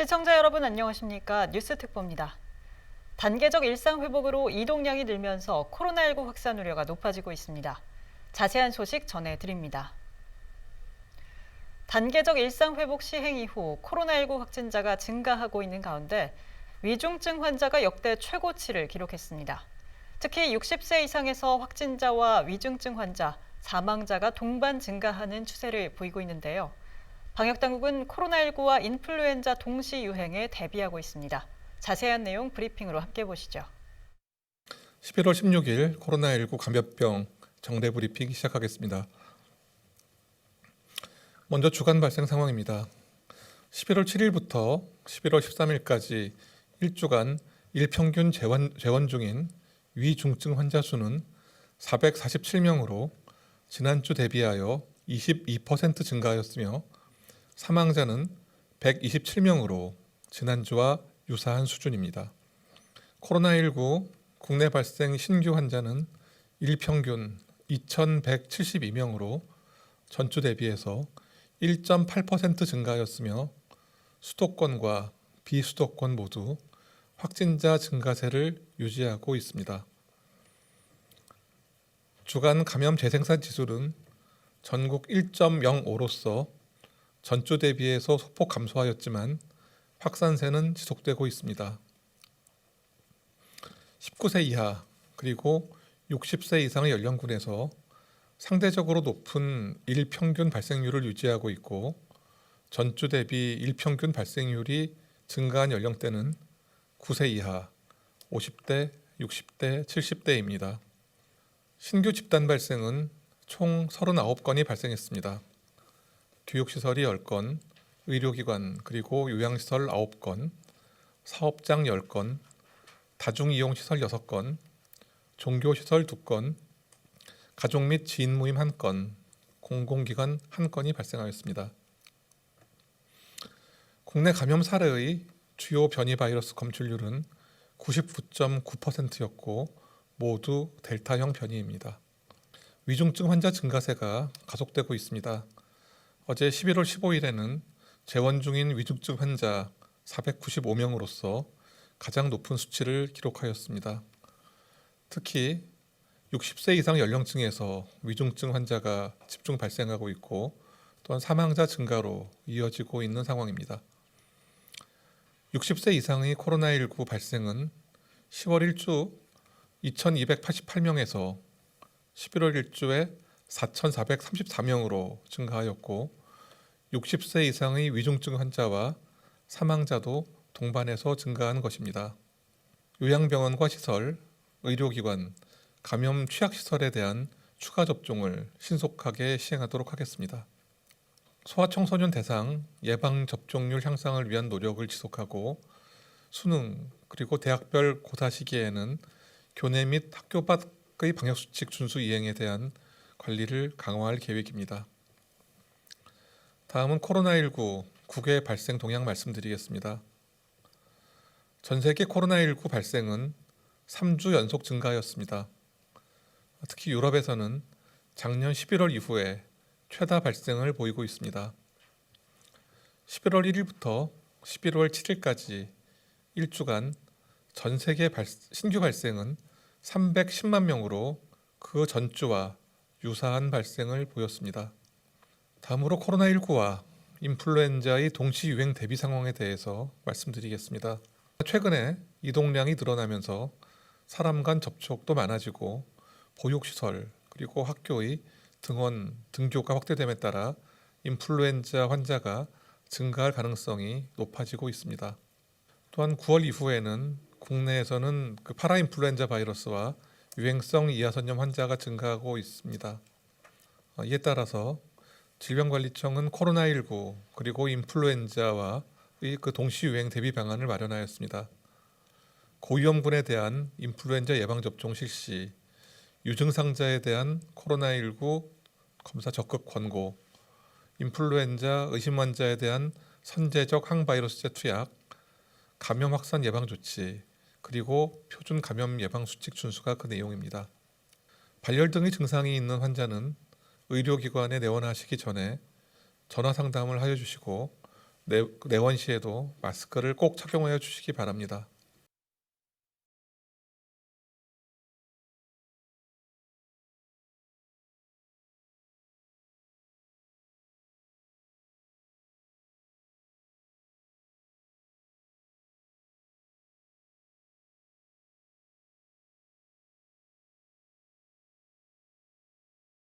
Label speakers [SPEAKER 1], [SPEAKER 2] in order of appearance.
[SPEAKER 1] 시청자 여러분 안녕하십니까? 뉴스 특보입니다. 단계적 일상 회복으로 이동량이 늘면서 코로나19 확산 우려가 높아지고 있습니다. 자세한 소식 전해드립니다. 단계적 일상 회복 시행 이후 코로나19 확진자가 증가하고 있는 가운데 위중증 환자가 역대 최고치를 기록했습니다. 특히 60세 이상에서 확진자와 위중증 환자, 사망자가 동반 증가하는 추세를 보이고 있는데요. 방역 당국은 코로나19와 인플루엔자 동시 유행에 대비하고 있습니다. 자세한 내용 브리핑으로 함께 보시죠.
[SPEAKER 2] 11월 16일 코로나19 감염병 정례 브리핑 시작하겠습니다. 먼저 주간 발생 상황입니다. 11월 7일부터 11월 13일까지 일주간 일평균 재원, 재원 중인 위중증 환자 수는 447명으로 지난주 대비하여 22% 증가하였으며 사망자는 127명으로 지난주와 유사한 수준입니다. 코로나19 국내 발생 신규 환자는 일평균 2,172명으로 전주 대비해서 1.8% 증가하였으며 수도권과 비수도권 모두 확진자 증가세를 유지하고 있습니다. 주간 감염 재생산 지수는 전국 1.05로서 전주 대비해서 소폭 감소하였지만 확산세는 지속되고 있습니다. 19세 이하 그리고 60세 이상의 연령군에서 상대적으로 높은 일평균 발생률을 유지하고 있고 전주 대비 일평균 발생률이 증가한 연령대는 9세 이하, 50대, 60대, 70대입니다. 신규 집단 발생은 총 39건이 발생했습니다. 교육시설이 10건, 의료기관 그리고 요양시설 9건, 사업장 10건, 다중이용시설 6건, 종교시설 2건, 가족 및 지인 모임 1건, 공공기관 1건이 발생하였습니다. 국내 감염 사례의 주요 변이 바이러스 검출률은 99.9%였고 모두 델타형 변이입니다. 위중증 환자 증가세가 가속되고 있습니다. 어제 11월 15일에는 재원 중인 위중증 환자 495명으로서 가장 높은 수치를 기록하였습니다. 특히 60세 이상 연령층에서 위중증 환자가 집중 발생하고 있고 또한 사망자 증가로 이어지고 있는 상황입니다. 60세 이상의 코로나19 발생은 10월 1주 2,288명에서 11월 1주에 4,434명으로 증가하였고 60세 이상의 위중증 환자와 사망자도 동반해서 증가한 것입니다. 요양병원과 시설, 의료기관, 감염 취약시설에 대한 추가 접종을 신속하게 시행하도록 하겠습니다. 소아청소년 대상 예방 접종률 향상을 위한 노력을 지속하고 수능 그리고 대학별 고사 시기에는 교내 및 학교 밖의 방역 수칙 준수 이행에 대한 관리를 강화할 계획입니다. 다음은 코로나19 국외 발생 동향 말씀드리겠습니다. 전 세계 코로나19 발생은 3주 연속 증가하였습니다. 특히 유럽에서는 작년 11월 이후에 최다 발생을 보이고 있습니다. 11월 1일부터 11월 7일까지 일주간 전 세계 발, 신규 발생은 310만 명으로 그 전주와 유사한 발생을 보였습니다. 다음으로 코로나19와 인플루엔자의 동시 유행 대비 상황에 대해서 말씀드리겠습니다. 최근에 이동량이 늘어나면서 사람 간 접촉도 많아지고 보육시설 그리고 학교의 등원, 등교가 확대됨에 따라 인플루엔자 환자가 증가할 가능성이 높아지고 있습니다. 또한 9월 이후에는 국내에서는 그 파라인플루엔자 바이러스와 유행성 이하선염 환자가 증가하고 있습니다. 어, 이에 따라서 질병관리청은 코로나19 그리고 인플루엔자와 그 동시 유행 대비 방안을 마련하였습니다. 고위험군에 대한 인플루엔자 예방 접종 실시, 유증상자에 대한 코로나19 검사 적극 권고, 인플루엔자 의심 환자에 대한 선제적 항바이러스제 투약, 감염 확산 예방 조치, 그리고 표준 감염 예방 수칙 준수가 그 내용입니다. 발열 등의 증상이 있는 환자는 의료기관에 내원하시기 전에 전화 상담을 하여 주시고 내, 내원 시에도 마스크를 꼭 착용해 주시기 바랍니다.